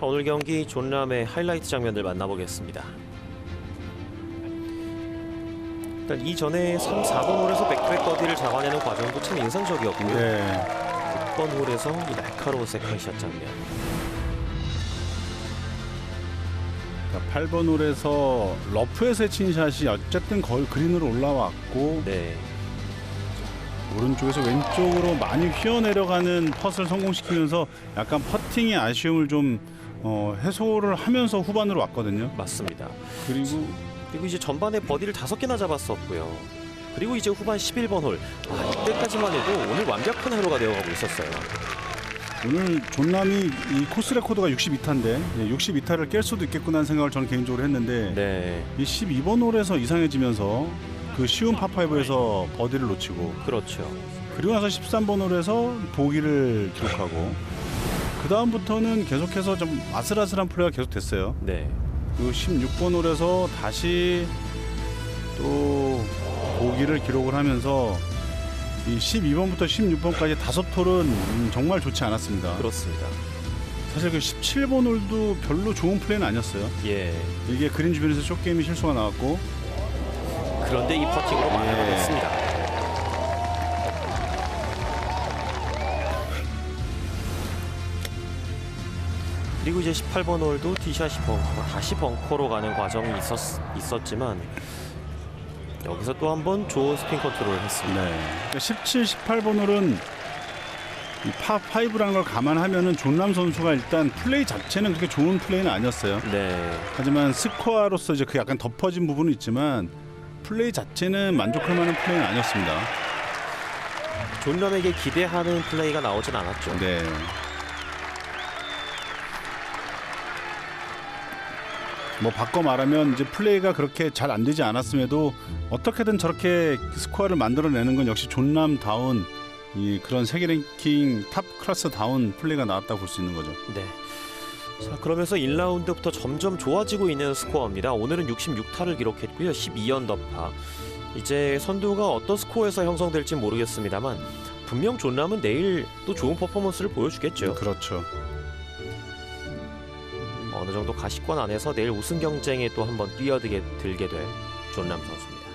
오늘 경기 존람의 하이라이트 장면들 만나보겠습니다. 일단 이전에 3, 4번 홀에서 백트랙 버디를 잡아내는 과정도 참 인상적이었고요. 네. 6번 홀에서 이 날카로운 세컨샷 장면. 자, 8번 홀에서 러프에서의 친 샷이 어쨌든 거의 그린으로 올라왔고 네, 오른쪽에서 왼쪽으로 많이 휘어내려가는 펫을 성공시키면서 약간 퍼팅의 아쉬움을 좀 어, 해소를 하면서 후반으로 왔거든요. 맞습니다. 그리고 그리고 이제 전반에 버디를 다섯 개나 잡았었고요. 그리고 이제 후반 11번 홀. 아, 이때까지만 해도 오늘 완벽한 하루가 되어가고 있었어요. 오늘 존남이 이 코스 레코드가 62타인데 62타를 깰 수도 있겠구나 하는 생각을 저는 개인적으로 했는데 네, 이 12번 홀에서 이상해지면서 그 쉬운 파5에서 버디를 놓치고 그렇죠. 그리고 나서 13번 홀에서 보기를 기록하고 그 다음부터는 계속해서 좀 아슬아슬한 플레이가 계속 됐어요. 네, 그 16번 홀에서 다시 또 보기를 기록을 하면서 이 12번부터 16번까지 다섯 홀은 음, 정말 좋지 않았습니다. 그렇습니다. 사실 그 17번 홀도 별로 좋은 플레이는 아니었어요. 예. 이게 그린 주변에서 쇼게임이 실수가 나왔고 그런데 이 퍼팅으로 예. 막아냈습니다. 그리고 이제 18번 홀도 티샷이 벙커, 다시 벙커로 가는 과정이 있었, 있었지만 여기서 또 한 번 좋은 스핀 컨트롤을 했습니다. 네. 그러니까 17, 18번 홀은 파5라는 걸 감안하면은 존남 선수가 일단 플레이 자체는 그렇게 좋은 플레이는 아니었어요. 네, 하지만 스코어로서 이제 그 약간 덮어진 부분은 있지만 플레이 자체는 만족할 만한 플레이는 아니었습니다. 존럼에게 기대하는 플레이가 나오진 않았죠. 네. 뭐 바꿔 말하면 이제 플레이가 그렇게 잘 안 되지 않았음에도 어떻게든 저렇게 스코어를 만들어내는 건 역시 존남다운 이 그런 세계 랭킹 탑 클래스 다운 플레이가 나왔다고 볼수 있는 거죠. 네. 자, 그러면서 1라운드부터 점점 좋아지고 있는 스코어입니다. 오늘은 66타를 기록했고요. 12언더파. 이제 선두가 어떤 스코어에서 형성될지 모르겠습니다만 분명 존람은 내일 또 좋은 퍼포먼스를 보여주겠죠. 그렇죠. 어느 정도 가시권 안에서 내일 우승 경쟁에 또 한번 뛰어들게 들게 될 존람 선수입니다.